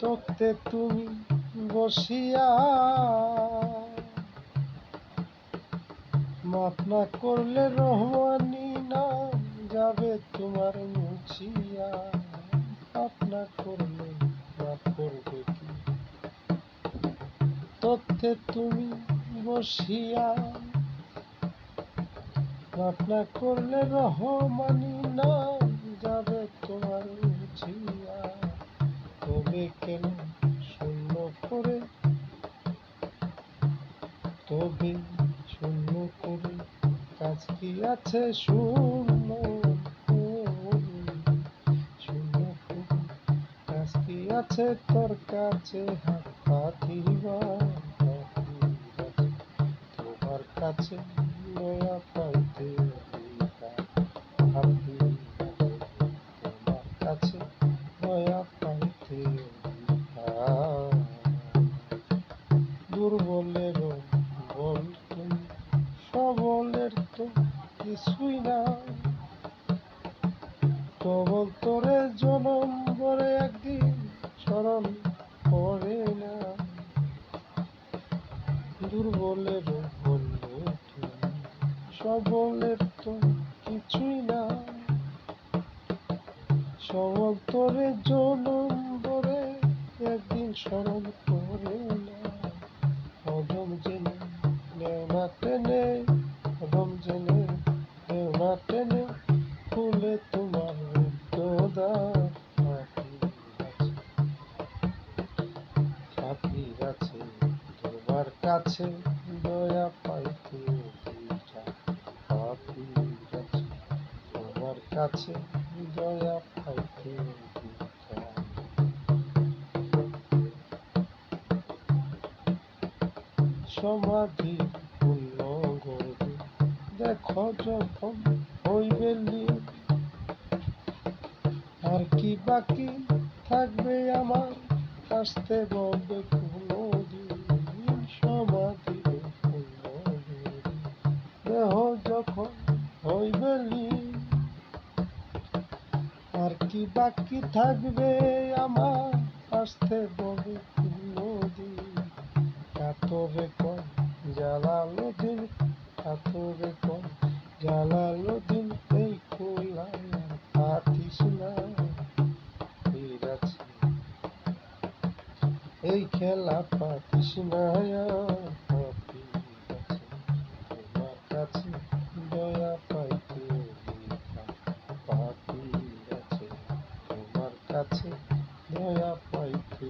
তক্তে তুমি বসিয়া মাপ না করলে রহমানি না যাবে তোমার মুছিয়া। মাপ না করলে মাপ করবে কি? তথ্যে তুমি বসিয়া মাপ না করলে রহমানি না যাবে তোমার মুছিয়া। কেন শূন্য করে। তবে শূন্য করে কাজ কি আছে? শূন্য শূন্য করে কাজ কি আছে? তোর কাছে হাত পাতিবা তোমার কাছে তোমার কাছে নয়া তোরে জনম করে একদিন করে না। দুর্বলের বললে সবলের তো কিছুই না। সবল তোরে জনম করে একদিন স্মরণ করে না। ফুলে তোমার উদ্যোদার ফাঁকির আছে তোমার কাছে দয়া পাইতে অধিকার। আছে তোমার কাছে দয়া পাইতে। সমাধি পূর্ণ গর্বে দেখো যখন হইবে আর কি বাকি থাকবে আমার? আসতে বলবে কোনো দিন সমাধি দেহ যখন হইবে লীন, আর কি বাকি থাকবে আমার? আসতে বলবে কোনো দিন কাতরে কম জালালুদ্দিন কাতরে কম জালালুদ্দিন এই খোলায় পাতিস না এই খেলা পাতিস না তোমার কাছে দয়া পাইতে আছে। তোমার কাছে দয়া পাইতে